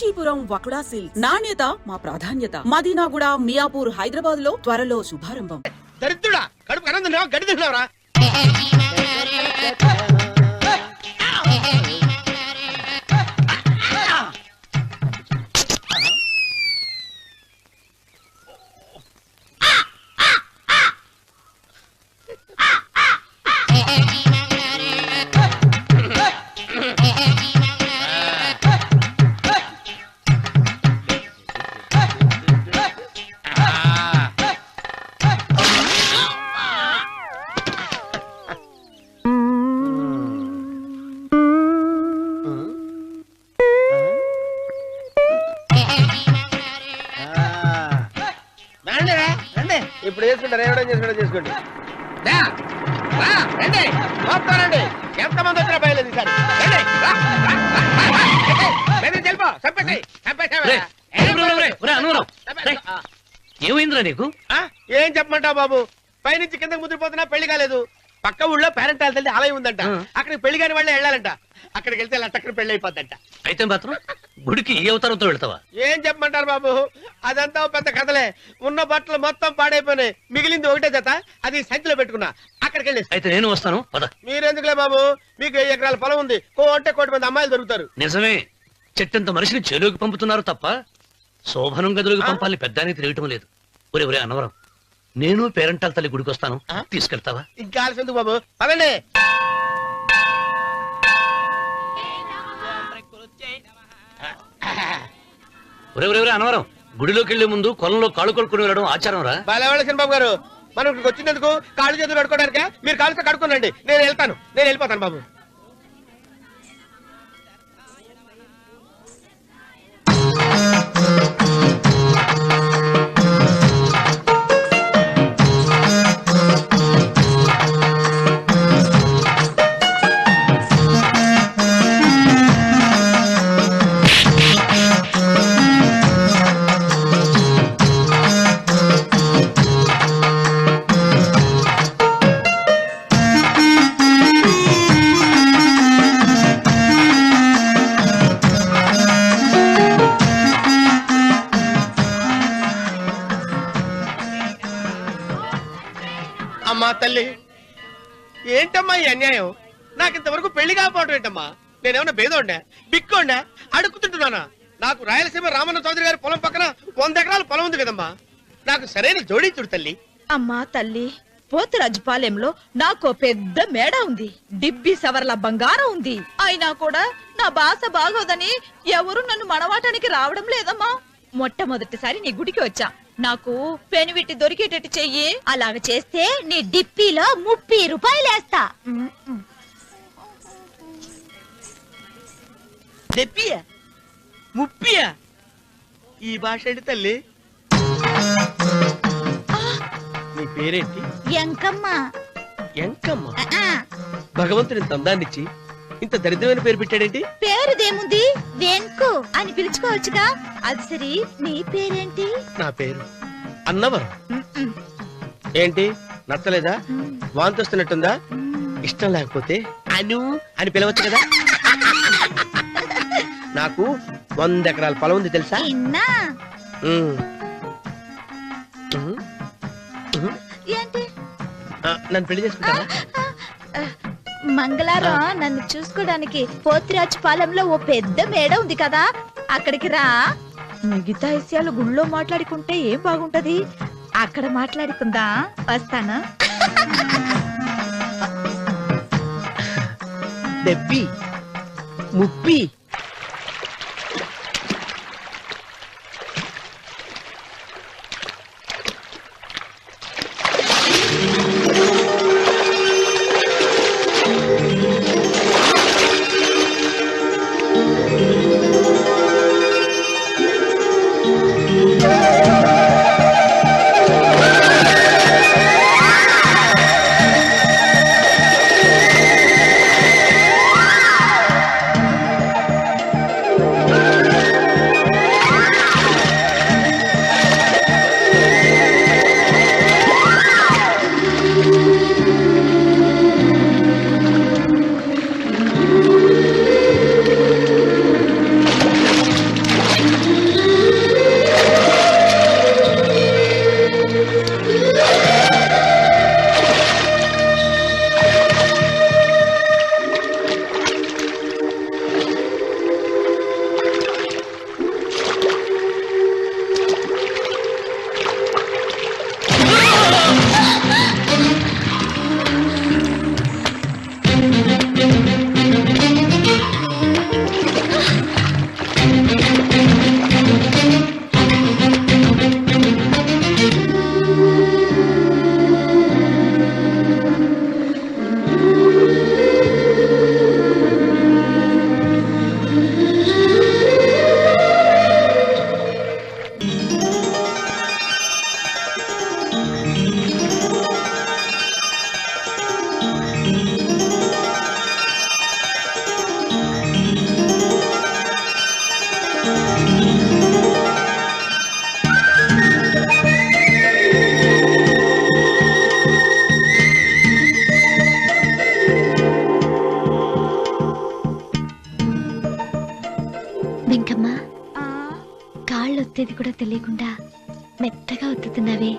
Kanchipuram వకుడా silks నాణ్యత మా ప్రాధాన్యత మదీనాగుడ మియాపూర్ హైదరాబాద్లో త్వరలో శుభారంభం దరిద్రుడా కడుపు కనం తిన్నావా గడి తిన్నావురా ఇప్పుడు చేసుకుంటారు ఏమైనా చేసుకుంటారు చేసుకోండి. రండి మొత్తం రండి. ఎంతమంది వచ్చినా బయలుదేరి ఈసారి. రండి రా, రా, రా, రా, రా. బెదిరించి వెళ్ళిపో, చంపేసేయ్, చంపేసేయ్ రేయ్, రేయ్, రేయ్, రేయ్, రేయ్, అనురావు. రేయ్, ఆ, ఏమైందిరా నీకు? ఆ, ఏం చెప్పమంటావు బాబు? పైనుంచి కిందకి ముద్రపోతున్నా పెళ్ళి కాలేదు. పక్క ఊళ్ళో పేరెంట్ తల్లి ఆలయం ఉందంట. అక్కడికి పెళ్ళి కాని వాళ్ళే వెళ్ళాలంట. అక్కడికి వెళ్తే లట్టక్కడ పెళ్ళి అయిపోద్దంట. అయితే మాత్రం గుడికి ఏ అవతారంతో వెళ్తావా? ఏం చెప్పమంటారు బాబు? అదంతా పెద్ద కథలే. ఉన్న బట్టలు మొత్తం పాడైపోయినాయి. మిగిలింది ఒకటే జత. అది సంచిలో పెట్టుకున్నా. అక్కడికి వెళ్ళేసి. అయితే నేను వస్తాను. పద. మీరెందుకులే బాబు? మీకు వెయ్యి ఎకరాల పొలం ఉంది? కోటే కోటి మంది అమ్మాయిలు దొరుకుతారు. నిజమే. చెట్టంత మనిషిని చెలోకి పంపుతున్నారు తప్ప శోభనం గదిలోకి పంపాలని పెద్దానికి తెలియటం లేదు. ఒరే ఒరే అనవరం నేను పేరంటాల తల్లి గుడికి వస్తాను? తీసుకెళ్తావా? ఇంకా ఆలస్యం ఎందుకు బాబు? పదండి. ఒరే ఒరే ఒరే అనవరం గుడిలోకి వెళ్ళే ముందు కొలంలో కాళ్ళు కొడుకుని వెళ్ళడం ఆచారం రా. బాలవాళ్ళ బాబు గారు మనం ఇక్కడికి వచ్చినందుకు కాళ్ళు చేతులు కడుక్కోవడానికా? మీరు కాళ్ళతో కడుక్కోనండి నేను వెళ్తాను. నేను వెళ్ళిపోతాను బాబు. అమ్మా తల్లి? ఏంటమ్మా ఈ అన్యాయం? నాకు ఇంతవరకు పెళ్ళి కాకపోవడం ఏంటమ్మా? నేనేమన్నా బేదోండా బిక్కోండా అడుగుతుంటున్నానా నాకు రాయలసీమ రామన్న చౌదరి గారి పొలం పక్కన వంద ఎకరాల పొలం ఉంది కదమ్మా. నాకు సరైన జోడించుడు చూడు తల్లి. అమ్మా తల్లి పోతురాజుపాలెంలో నాకు పెద్ద మేడ ఉంది. డిబ్బి సవర్ల బంగారం ఉంది. అయినా కూడా నా బాస బాగోదని ఎవరు నన్ను మనవాటానికి రావడం లేదమ్మా. మొట్టమొదటిసారి నీ గుడికి వచ్చా. నాకు పెనివిట్టి దొరికేటట్టు చెయ్యి. అలాగ చేస్తే నీ డిప్పిలో ముప్పై రూపాయలేస్తా. చెప్పియా ముప్పియా? ఈ భాష ఏంటి తల్లి? నీ పేరేంటి? ఎంకమ్మా. ఎంకమ్మ? భగవంతుని ఇంత అందాన్నిచ్చి ఇంత దరిద్రమైన పేరు పెట్టాడేంటి? పేరుదేముంది? వెంకు అని పిలుచుకోవచ్చుగా? అది సరి నీ పేరేంటి? నా పేరు అన్నవరం. ఏంటి? నచ్చలేదా? వాంతి వస్తున్నట్టుందా ఇష్టం లేకపోతే అను అని పిలవచ్చు కదా? నాకు వంద ఎకరాల పొలం ఉంది తెలుసా? నన్ను పెళ్ళి చేసుకుంటావా? మంగళారం నన్ను చూసుకోవడానికి పోతిరాజు పాలెంలో ఓ పెద్ద మేడ ఉంది కదా. అక్కడికి రా. మిగతా విషయాలు గుళ్ళో మాట్లాడుకుంటే ఏం బాగుంటది? అక్కడ మాట్లాడుకుందా? వస్తాను? దెబ్బి ముప్పి. ఒత్తేది కూడా తెలియకుండా మెత్తగా ఒత్తుతున్నావే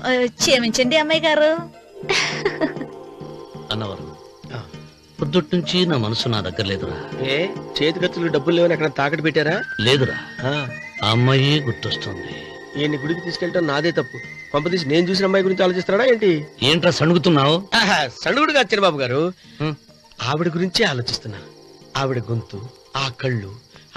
ఆ, క్షమించండి అమ్మాయి గారు. అన్నవరం పొద్దుటి నుంచి నా మనసు నా దగ్గర లేదురా. ఏ చేతి ఖర్చులు డబ్బులు లేవని అక్కడ తాకట్టు పెట్టారా? లేదురా. ఆ, ఆ అమ్మాయి గుర్తొస్తుంది. ఈయన్ని గుడికి తీసుకెళ్ళటం నాదే తప్పు. పంపదీసి నేను చూసిన అమ్మాయి గురించి ఆలోచిస్తున్నాడా ఏంటి? ఏంట్రా సణుగుతున్నావు? ఆహా, సణుగుడు కాదు చిన్నబాబు గారు. హ్మ్. ఆవిడ గురించే ఆలోచిస్తున్నా. ఆవిడ గొంతు ఆ కళ్ళు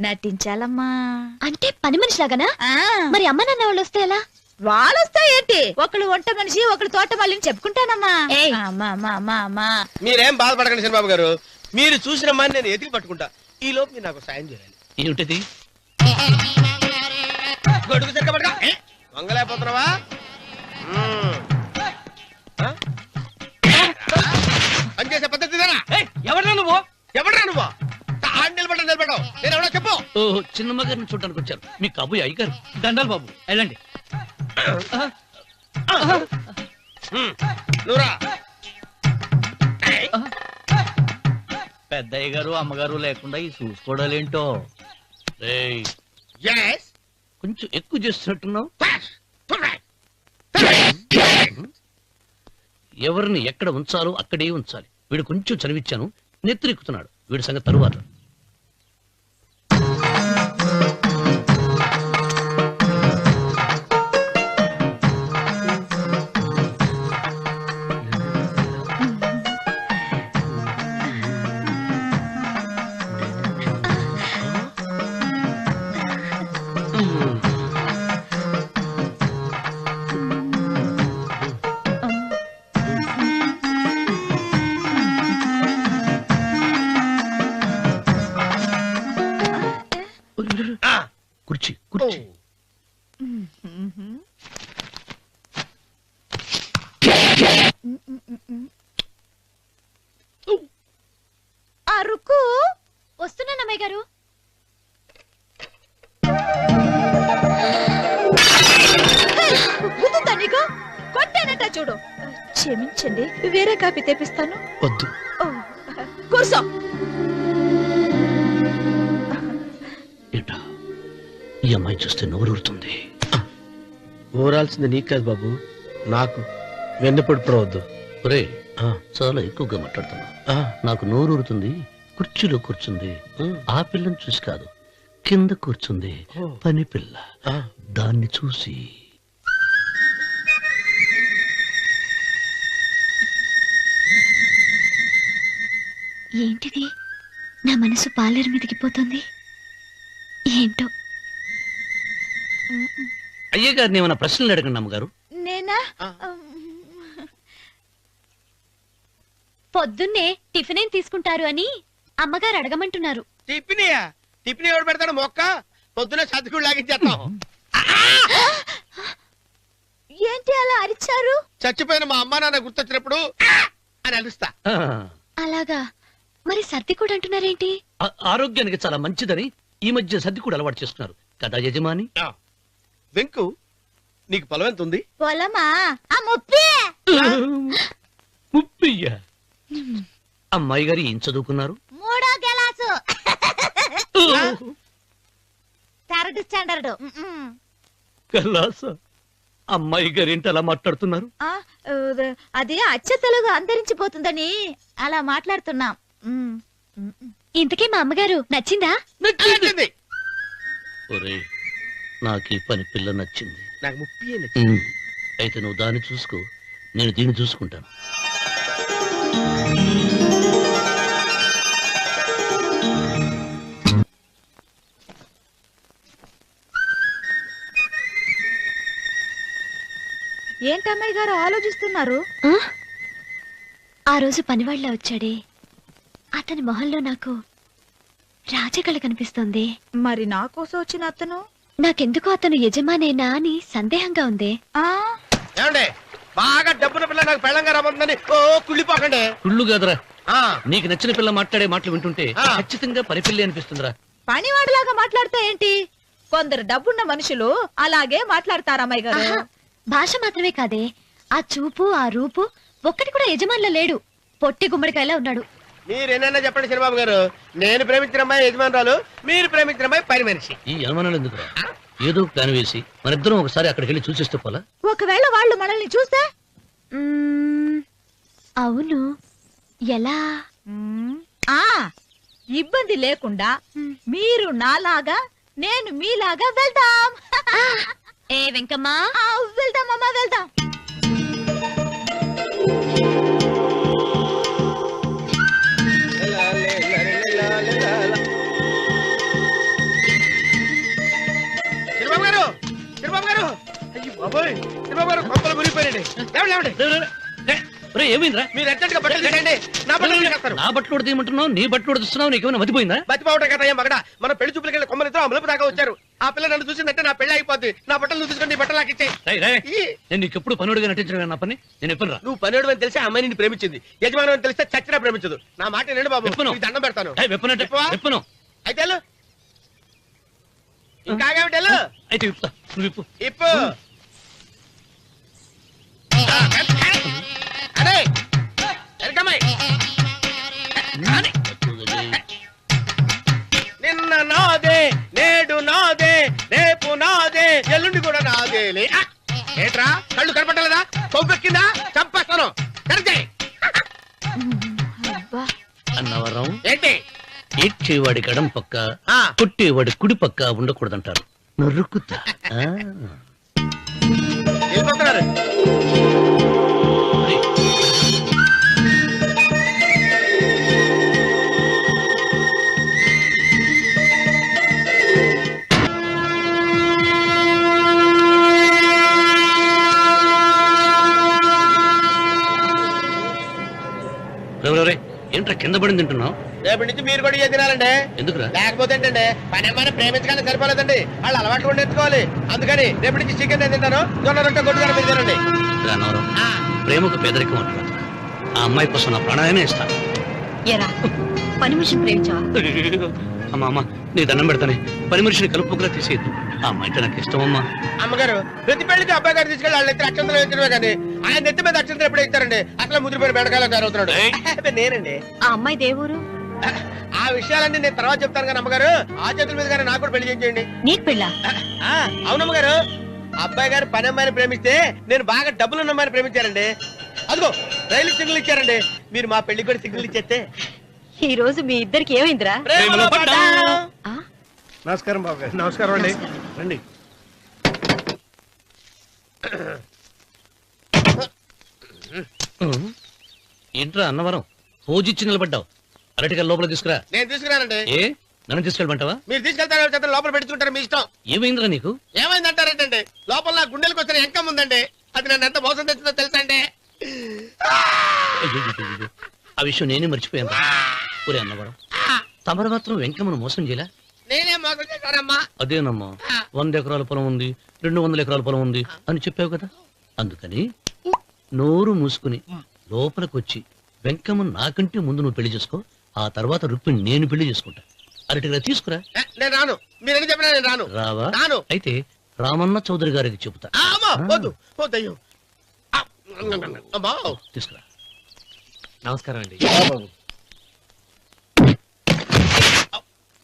నటించాలమ్మా. అంటే పని మనిషిలాగానా? ఆ, మరి అమ్మ నాన్న వాళ్ళు వస్తే ఎలా? వాళ్ళొస్తా ఏంటి ఒకళ్ళు వంట మనిషి ఒకళ్ళు తోట మళ్ళీ చెప్పుకుంటానమ్మా. అమ్మా అమ్మా అమ్మా అమ్మా. మీరేం బాధపడకండి చిన్నబాబు గారు. మీరు చూసిన అమ్మాయిని నేను ఎతికి పట్టుకుంటా. ఈ లోపు మీరు నాకు సాయం చేయాలి. ఏమిటిది? గొడుగు చెక్క? వంగలేకపోతున్నావా ఎవడో చెప్పు ఓ చిన్నమ్మ గారిని చూడడానికి వచ్చారు. మీ కబుయ్య అయ్యగారు. దండాలు బాబు వెళ్ళండి. పెద్దయ్య గారు అమ్మగారు లేకుండా ఈ చూసుకోవడాలేంటో కొంచెం ఎక్కువ చేస్తున్నట్టున్నావు? ఎవరిని ఎక్కడ ఉంచాలో అక్కడే ఉంచాలి. వీడు కొంచెం చనివిచ్చాను నెత్తిరెక్కుతున్నాడు. వీడి సంగతి తరువాత. చూస్తే నోరూరుతుంది. ఊరాల్సింది నీకు కాదు బాబు నాకు. వెన్నపడి పడవద్దు ఒరే చాలా ఎక్కువగా మాట్లాడుతున్నా. నాకు నోరూరుతుంది కుర్చీలో కూర్చుంది ఆ. పిల్లని చూసి కాదు కింద కూర్చుంది పని పిల్ల. దాన్ని చూసి. ఏంటిది? నా మనసు పాలేరు మీదకి పోతుంది. ఏంటో? అయ్య గారిని ఏమైనా ప్రశ్నలు అడగండి అమ్మగారు? నేనా? పొద్దున్నే టిఫిన్ ఏం తీసుకుంటారు అని అమ్మగారు అడగమంటున్నారు. టిఫినియా? టిఫిన్ ఎవడు పెడతాడు మొక్క? పొద్దున సర్దుకుడు లాగించేస్తాం. ఏంటి అలా అరిచారు? చచ్చిపోయిన మా అమ్మ నాన్న గుర్తొచ్చినప్పుడు అని అలుస్తా ఆ, అలాగా? మరి సర్ది కూడా అంటున్నారేంటి ఆరోగ్యానికి చాలా మంచిదని ఈ మధ్య సర్ది కూడా అలవాటు చేస్తున్నారు. కదా యజమాని? వెంకు నీకు పొలం ఎంత ఉంది పొలమా? ఆ ముప్పి! ముప్పయ్య. అమ్మాయి గారు ఏం చదువుకున్నారు? మూడో గెలాసు. Third standard. అమ్మాయి గారు ఏంటి అలా మాట్లాడుతున్నారు? అది అచ్చ తెలుగు అంతరించిపోతుందని అలా మాట్లాడుతున్నాం. ఇంతకీ మా అమ్మగారు నచ్చిందా? నచ్చింది. నాకు ఈ పని పిల్ల నచ్చింది. నాకు ముప్పి నచ్చింది? అయితే నువ్వు దాన్ని చూసుకో నేను దీన్ని చూసుకుంటాను. ఏంటమ్మాయి గారు ఆలోచిస్తున్నారు? ఆ? రోజు పనివాళ్ళ వచ్చాడే. అతని మొహంలో నాకు రాజగళ కనిపిస్తుంది. మరి నా కోసం వచ్చిన అతను? నాకెందుకో అతను యజమానేనా అని సందేహంగా ఉంది. ఆ? ఏమండి? బాగా డబ్బున పిల్ల నాకు పెళ్ళంగా రమ్మంటుందని ఓ కుళ్ళిపోకండి. కుళ్ళు కాదురా. ఆ, నీకు నచ్చిన పిల్ల మాట్లాడే మాటలు వింటుంటే ఆ. ఖచ్చితంగా పనిపిల్లి అనిపిస్తుందిరా. పనివాడిలాగా మాట్లాడితే ఏంటి? కొందరు డబ్బున్న మనుషులు అలాగే మాట్లాడతారు అమ్మాయి గారు. ఆహా, భాష మాత్రమే కాదే. ఆ చూపు ఆ రూపు ఒక్కటి కూడా యజమానిలో లేడు. పొట్టి గుమ్మడికాయలా ఉన్నాడు. మీరేనన్నా చెప్పండి చిరబాబు గారు. నేను ప్రేమించిన అమ్మాయి యజమానురాలు మీరు ప్రేమించిన అమ్మాయి పని మనిషి. ఈ అనుమానాలు ఎందుకురా? ఏదో ప్లాన్ వేసి మనిద్దరం ఒకసారి అక్కడికి వెళ్ళి చూసేస్తే పోలా? ఒకవేళ వాళ్ళు మనల్ని చూస్తే? మ్మ్, అవును. ఎలా? మ్మ్, ఆ ఇబ్బంది లేకుండా మీరు నాలాగా నేను మీలాగా వెళ్దాం. ఏ వెంకమ్మా? ఆ, వెళ్దాం అమ్మా వెళ్దాం. బాబోయ్ చిరబాబు గారు కొంపలు మునిగిపోయారండి లేవండి లేవండి. రే, రే, రే. రే, రే, ఏమైందిరా? మీరు అర్జెంట్గా బట్టలు తీసేయండి. నా బట్టలు తీసేస్తారు. నా బట్టలు నీ బట్టలు ఉడుతున్నావు నీకేమైనా మతిపోయిందా? బతిపావటం కదా ఏం మగడ. మన పెళ్ళి చూపులకి వెళ్ళి కొమ్మలితో అమలుపు దాకా వచ్చారు. ఆ పిల్ల నన్ను చూసిందంటే నా పెళ్ళి అయిపోద్ది. నా బట్టలు తీసుకొని నీ బట్టలు నాకు ఇచ్చేయి రేయ్, రేయ్, ఈ, నేను నీకు ఎప్పుడు పనుడిగా నటించడం నా పని? నేను ఎప్పుడు రా నువ్వు పనివాడు అని తెలిసి అమ్మాయి నిన్ను ప్రేమించింది. యజమాని అని తెలిస్తే చచ్చినా ప్రేమించదు. నా మాట వినండి బాబు. దండం పెడతాను? విప్పను అయితే. ఇంకా వెళ్ళు. అయితే ఇప్పు ఎరకమ్మాయి నిన్న నాదే నేడు నాదే రేపు నాదే ఎల్లుండి కూడా నాదేలే! ఏట్రా? కళ్ళు కనపట్టలేదా కొవ్వెక్కిందా? చంపేస్తాను. కరెక్టే అబ్బా. అన్నవరం. ఏంటి? ఏడ్చేవాడి గడం పక్క ఆ. కొట్టేవాడి కుడి పక్క ఉండకూడదంటారు. నరుకుతా. ఆ. వెళ్ళిపోతున్నారు కింద పడింది తింటున్నావు రేపటి నుంచి మీరు కూడా ఇయ్య తినాలండి. ఎందుకురా? లేకపోతే ఏంటండి? పని అమ్మాయిని ప్రేమించగానే సరిపోలేదండి. వాళ్ళు అలవాట్లు కూడా నేర్చుకోవాలి అందుకని రేపటి నుంచి చికెన్ నేను తింటాను. జొన్న రొట్టె కొట్టుగా మీరు తినండి. రా, అన్నవరం ఆ, ప్రేమకు పేదరికం అంటారు ఆ అమ్మాయి కోసం నా ప్రాణాయనే ఇస్తాను. ఎరా పని మనిషిని ప్రేమించావా? అమ్మా అమ్మ నీ దండం పెడతానే. పని మనిషిని కలుపుకులా తీసేయద్దు. ఆ అమ్మాయి నాకు ఇష్టం అమ్మా అమ్మగారు ప్రతి పెళ్ళికి అబ్బాయి గారు తీసుకెళ్ళి వాళ్ళ అక్షంతలు వేయించడమే కానీ ఆయన నెత్తి మీద అక్షంతలు ఎప్పుడు ఇస్తారండి అసలు ముదిరిపోయిన బెడకాయలో తయారవుతున్నాడు. నేనండి. ఆ అమ్మాయి దేవురు ఆ విషయాలన్నీ నేను తర్వాత చెప్తాను కానీ అమ్మగారు ఆ చేతుల మీద కానీ నాకు కూడా పెళ్ళి చేయండి. నీకు పెళ్ళా? అవునమ్మగారు అబ్బాయి గారు పని అమ్మాయిని ప్రేమిస్తే నేను బాగా డబ్బులు ఉన్న అమ్మాయిని ప్రేమించారండి. అదిగో రైలు సిగ్నల్ ఇచ్చారండి. మీరు మా పెళ్ళికి కూడా సిగ్నల్ ఇచ్చేస్తే ఈ రోజు మీ ఇద్దరికి ఏమైందిరా? ప్రేమలో పడ్డాం. ఆ? నమస్కారం బాబు గారు. నమస్కారం అండి. రండి. ఏంట్రా అన్నవరం? పూజిచ్చి నిలబడ్డావు. అరటిగా లోపల తీసుకురా. నేను తీసుకురానండి. ఏ? నన్ను తీసుకెళ్ళమంటావా? మీరు తీసుకెళ్తారో చేత లోపల పెట్టుకుంటారు మీ ఇష్టం. ఏమైందిరా నీకు? ఏమైందంటారేంటండి? లోపల నా గుండెలకు వచ్చిన ఎంకం ఉందండి. అది నన్ను ఎంత మోసం తెచ్చిందో తెలుసా అండి? అయ్యయ్యయ్యయ్యో. ఆ విషయం నేనే మర్చిపోయాను ఒరే అన్నవరం తమరు మాత్రం వెంకమ్మను మోసం చేయలే? నేనే మోసం చేశానమ్మా. అదేనమ్మా వంద ఎకరాల పొలం ఉంది రెండు వందల ఎకరాల పొలం ఉంది అని చెప్పావు కదా? అందుకని నోరు మూసుకుని లోపలికి వచ్చి వెంకమ్మ నాకంటే ముందు నువ్వు పెళ్ళి చేసుకో ఆ తర్వాత రుక్మిణి నేను పెళ్ళి చేసుకుంటా. అరటిగా తీసుకురా. నేను రాను. మీరని చెప్పినా నేను రాను. రావా? రాను. అయితే రామన్న చౌదరి గారికి చెబుతా. తీసుకురా. నమస్కారం అండి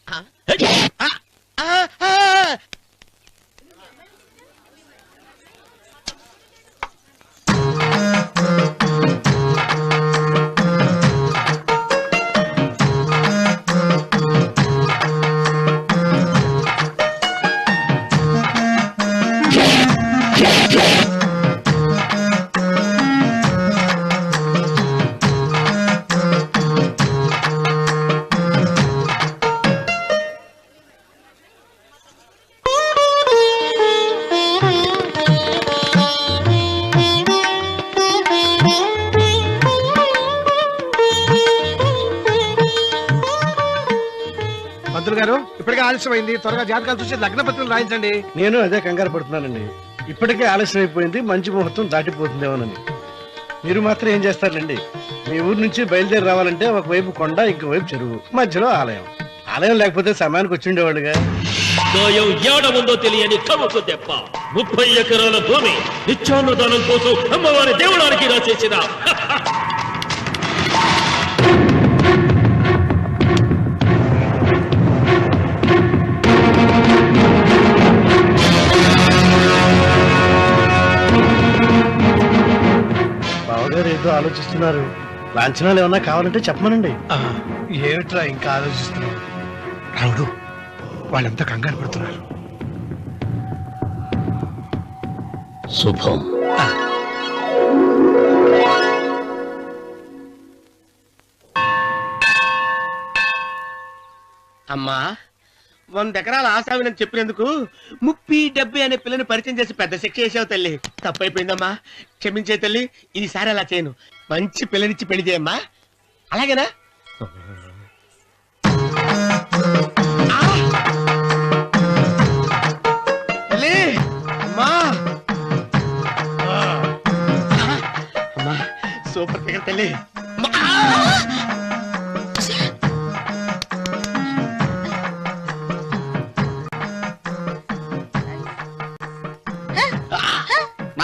ఆ, ఆ, ఆ. ఆలస్యమైంది. త్వరగా జాతకాలు చూసి లగ్న పత్రికలు రాయించండి. నేను అదే కంగారు పడుతున్నానండి. ఇప్పటికే ఆలస్యం అయిపోయింది మంచి ముహూర్తం దాటిపోతుందేమోనని. మీరు మాత్రం ఏం చేస్తారండి మీ ఊరు నుంచి బయలుదేరి రావాలంటే ఒకవైపు కొండ ఇంకోవైపు చెరువు మధ్యలో ఆలయం. ఆలయం లేకపోతే సమయానికి వచ్చి ఉండేవాడుగా దోయం ఏడ ఉందో తెలియని దెబ్బ ముప్పై ఎకరాల భూమి నిత్యాన్నదానం కోసం అమ్మవారి దేవుడానికి రాసేసిన బావగారు ఏదో ఆలోచిస్తున్నారు. లాంఛనాలు ఏమన్నా కావాలంటే చెప్పమనండి. ఏమిట్రా ఇంకా ఆలోచిస్తున్నావు? రావుడు వాళ్ళంతా కంగారు పడుతున్నారు. శుభం. అమ్మా వంద ఎకరాల ఆశావినని చెప్పినందుకు ముప్పి డెబ్బై అనే పిల్లని పరిచయం చేసి పెద్ద శిక్ష చేసావు తల్లి. తప్పైపోయిందమ్మా. క్షమించే తల్లి ఈసారి అలా చేయను. మంచి పిల్లనిచ్చి పెళ్ళి చేయమ్మా. అలాగేనా? అమ్మా సూపర్ ఫిగర్ తల్లి.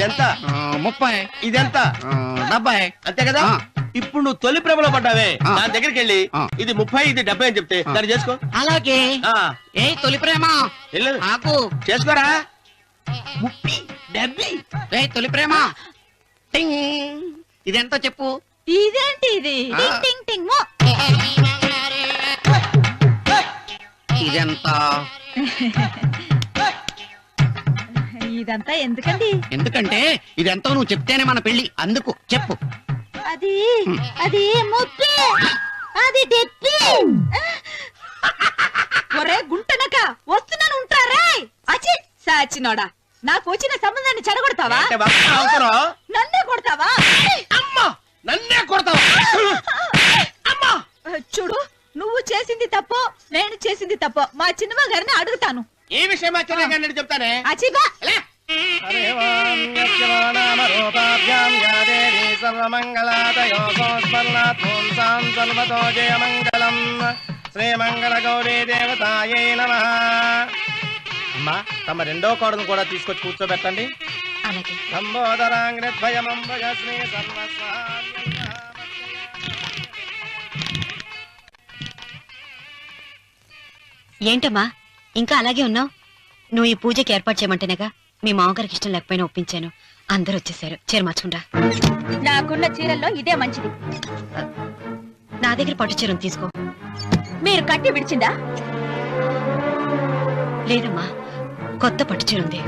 ఎంత ముప్పై. ఇదెంత? డెబ్బై. అంతే కదా. ఇప్పుడు నువ్వు తొలి ప్రేమలో పడ్డావే. దాని దగ్గరికి వెళ్ళి. ఇది ముప్పై ఇది డెబ్బై అని చెప్తే దాన్ని చేసుకో. అలాగే. ఏ తొలి ప్రేమ. నాకు చేసుకోరా? ముప్పి డెబ్బై. ఏ తొలి ప్రేమ. టింగ్. ఇదెంత చెప్పు. ఇదేంటి ఇది? ఆ. టింగ్ టింగ్ టింగ్. మో. ఇదెంత? ఇదంతా ఎందుకండి? ఎందుకంటే ఇదెంతో నువ్వు చెప్తేనే మన పెళ్ళి అందుకు చెప్పు. అది అది ముప్పి. అది డెప్పి ఒరే గుంటనక వస్తున్నాను ఉంటారా అచి సాచినోడా నాకు వచ్చిన సంబంధాన్ని చెడగొడతావా? నన్నే కొడతావా? అమ్మా నన్నే కొడతావా. అమ్మా! చూడు నువ్వు చేసింది తప్పో నేను చేసింది తప్పో. మా చిన్నమ్మ గారిని అడుగుతాను. ఈ విషయం చెప్తానే? అచిబా లే. శ్రీమంగళ గౌరీ దేవతాయే నమ. అమ్మా తమ రెండో కోడను కూడా తీసుకొచ్చి కూర్చోబెట్టండి. ఏంటమ్మా ఇంకా అలాగే ఉన్నావు? నువ్వు ఈ పూజకి ఏర్పాటు చేయమంటేనేగా? మీ మామగారికి ఇష్టం లేకపోయినా ఒప్పించాను. అందరూ వచ్చేసారు. చీర మార్చుకుంటా. నాకున్న చీరల్లో ఇదే మంచిది. నా దగ్గర పట్టు చీరను తీసుకో. మీరు కట్టి విడిచిందా? లేదమ్మా కొత్త పట్టు చీర ఉంది.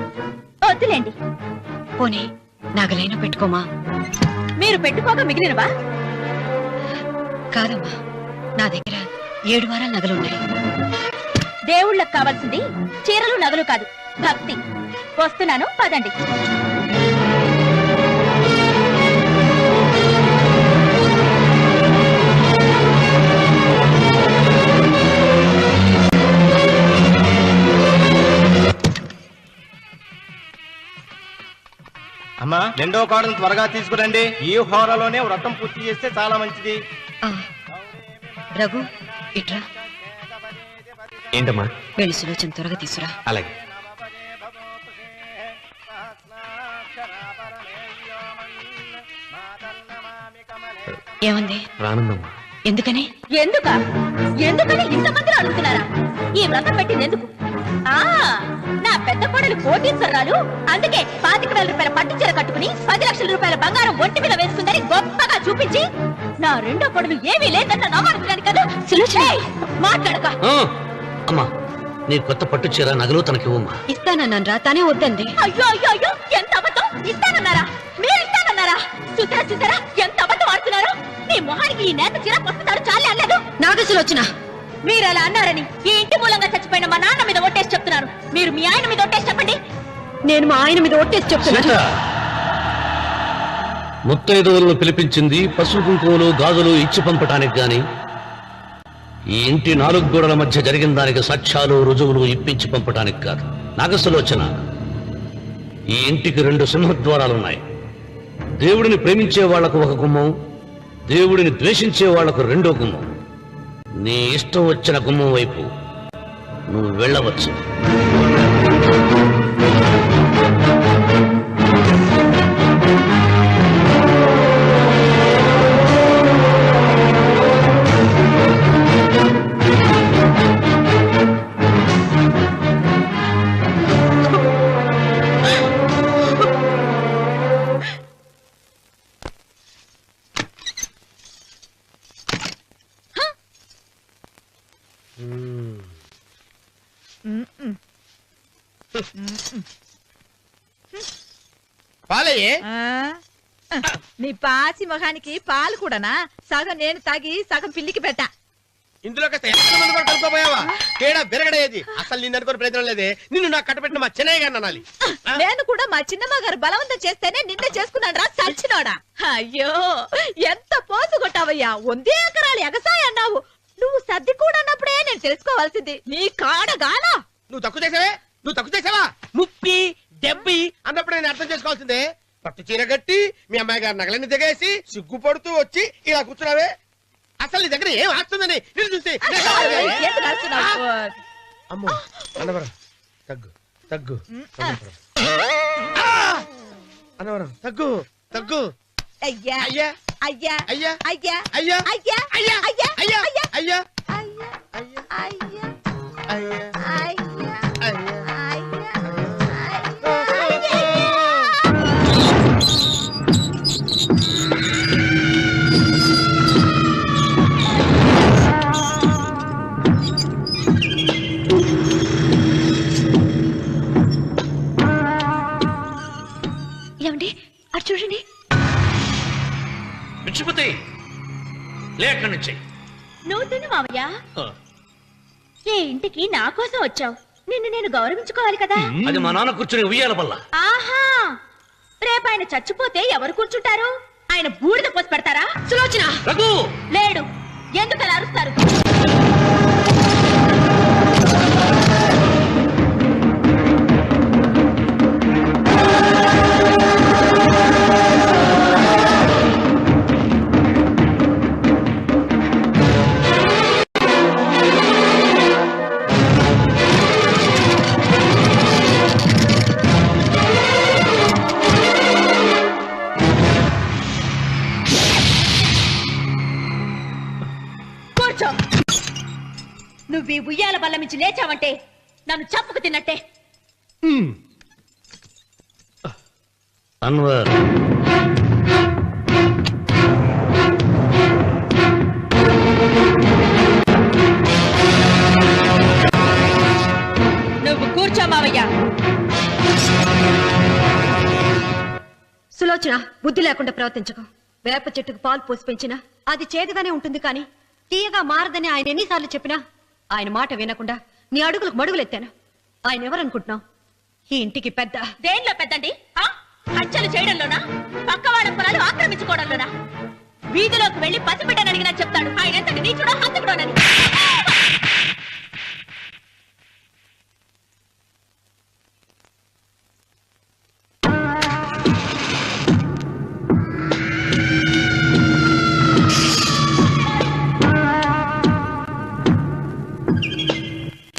వద్దులేండి. పోనీ నాగలైనా పెట్టుకోమా? మీరు పెట్టుకోక మిగిలినవా? కాదమ్మా నా దగ్గర ఏడు వారాల నగలున్నాయి దేవుళ్ళకి కావాల్సింది చీరలు నగలు కాదు భక్తి. వస్తున్నాను పదండి. అమ్మా రెండో కోడను త్వరగా తీసుకురండి. ఈ హోరలోనే వ్రతం పూర్తి చేస్తే చాలా మంచిది. రఘు ఇట్రా. ఏంటమ్మా? వెళ్ళి సులోచన త్వరగా తీసురా. అలాగే. ఏమంది? రానుందమ్మా. ఎందుకని? ఎందుక? ఎందుకని ఇంతమందిని అడుగుతున్నారా? ఈ వ్రతం పెట్టింది ఎందుకు? ఆ నా పెద్ద కోడలు కోటీశ్వరరాలు అందుకే పాతిక వేల రూపాయల పట్టు చీర కట్టుకుని పది లక్షల రూపాయల బంగారం ఒంటి మీద వేసుకుందని గొప్పగా చూపించి నా రెండో కోడలు ఏమీ లేదన్న నమ్మడుతున్నాను కదా? మాట్లాడక. అమ్మా నీ కొత్త పట్టు చీర నగలు తనకివ్వమ్మా ఇస్తానన్నాను రా తానే వద్దంది. అయ్యో అయ్యో అయ్యో ఎంత అబద్ధం? ఇస్తానన్నారా? మీరు ఇస్తానన్నారా చూసారా చూసారా ఎంత ఆడుతున్నారు మీ మొహానికి ఈ నేత చీర వస్తున్నాడు చాలే అనలేదు నాగసులు వచ్చిన. మీరు అలా అన్నారని ఈ ఇంటి మూలంగా చచ్చిపోయిన మా నాన్న మీద ఒట్టేసి చెప్తున్నారు. మీరు మీ ఆయన మీద ఒట్టేసి చెప్పండి. నేను మా ఆయన మీద ఒట్టేసి చెప్తున్నా. సీత ముత్తైదువులను పిలిపించింది పసుపు కుంకుమలు గాజులు ఇచ్చి పంపటానికి గాని ఈ ఇంటి నాలుగు గోడల మధ్య జరిగిన దానికి సాక్ష్యాలు రుజువులు ఇప్పించి పంపటానికి కాదు. నాగసులోచన ఈ ఇంటికి రెండు సింహద్వారాలున్నాయి దేవుడిని ప్రేమించే వాళ్ళకు ఒక గుమ్మం దేవుడిని ద్వేషించే వాళ్ళకు రెండో గుమ్మం. నీ ఇష్టం వచ్చిన గుమ్మం వైపు నువ్వు వెళ్ళవచ్చు. పాలయ్యే? నీ పాసి మొహానికి పాలు కూడానా? సగం నేను తాగి సగం పిల్లికి పెట్టా. ఇందులో కలుపుకోపోయావా తేడా బెరగడేది అసలు నిన్ను అనుకునే ప్రయత్నం లేదే. నిన్ను నాకు కట్టబెట్టిన మా చెన్నయ్య గారిని అనాలి? నేను కూడా మా చిన్నమ్మ గారు బలవంతం చేస్తేనే నిన్నే చేసుకున్నాడు రా సచ్చినోడా అయ్యో ఎంత పోసు కొట్టావయ్యా? వందే ఎకరాలు ఎగసాయి అన్నావు నువ్వు సర్ది కూడా అన్నప్పుడే నేను తెలుసుకోవాల్సింది. నీ కాడ గానా నువ్వు తక్కువ చేసావే? నువ్వు తక్కువ చేసావా? ముప్పి డెబ్బై అన్నప్పుడు నేను అర్థం చేసుకోవాల్సిందే. పట్టు చీర కట్టి మీ అమ్మాయి గారు నగలని దిగేసి సిగ్గుపడుతూ వచ్చి ఇలా కూర్చున్నావే? అసలు నీ దగ్గర ఏం ఆస్తుందని నేను చూసి ఎందుకు? అమ్మో అన్నవరం తగ్గు తగ్గు అన్నవరం. ఆ! అన్నవరం తగ్గు తగ్గు. అయ్యా అయ్యా. అయ్యా అయ్యా. అయ్యా అయ్యా. అయ్యా అయ్యా. అయ్యా అయ్యా. అయ్యా. ఏమండి? అటు చూడండి. మిచ్చిపోతే లేక నుంచి. ఇంటికి నా కోసం వచ్చావు. నిన్ను నేను గౌరవించుకోవాలి కదా? అది మా నాన్న కూర్చుని ఉయ్యాల వల్ల ఆహా! రేపు ఆయన చచ్చిపోతే ఎవరు కూర్చుంటారు? ఆయన బూడిద పోసి పెడతారా? సులోచన! రఘు! లేడు. ఎందుకు అలా అరుస్తారు? మించి లేచావంటే నన్ను చప్పుకు తిన్నట్టే. అన్వర్. నువ్వు కూర్చో మావయ్య. సులోచన బుద్ధి లేకుండా ప్రవర్తించకు. వేప చెట్టుకు పాలు పోసి పెంచినా అది చేదుగానే ఉంటుంది కానీ తీయగా మారదని ఆయన ఎన్నిసార్లు చెప్పినా ఆయన మాట వినకుండా నీ అడుగులకు మడుగులెత్తాను. ఆయన ఎవరనుకుంటున్నావు? ఈ ఇంటికి పెద్ద. దేనిలో పెద్దండి? హత్యలు చేయడంలోనా? పక్కవాడ పొలాలు ఆక్రమించుకోవడంలోనా? వీధిలోకి వెళ్ళి పసిబిడ్డని అడిగినా చెప్తాడు. ఆయన ఎంత నీచుడో హంతకుడోనని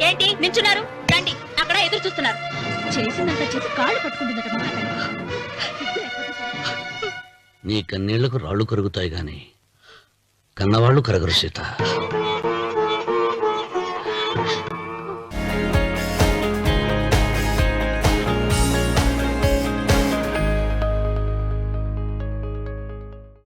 ఏంటి నించున్నారు రండి అక్కడ ఎదురు చూస్తున్నారు. చేసిందంత చేసి కాళ్ళు పట్టుకుంటుందట. నీ కన్నీళ్ళకు రాళ్ళు కరుగుతాయి గాని కన్నవాళ్ళు కరగరు సీత.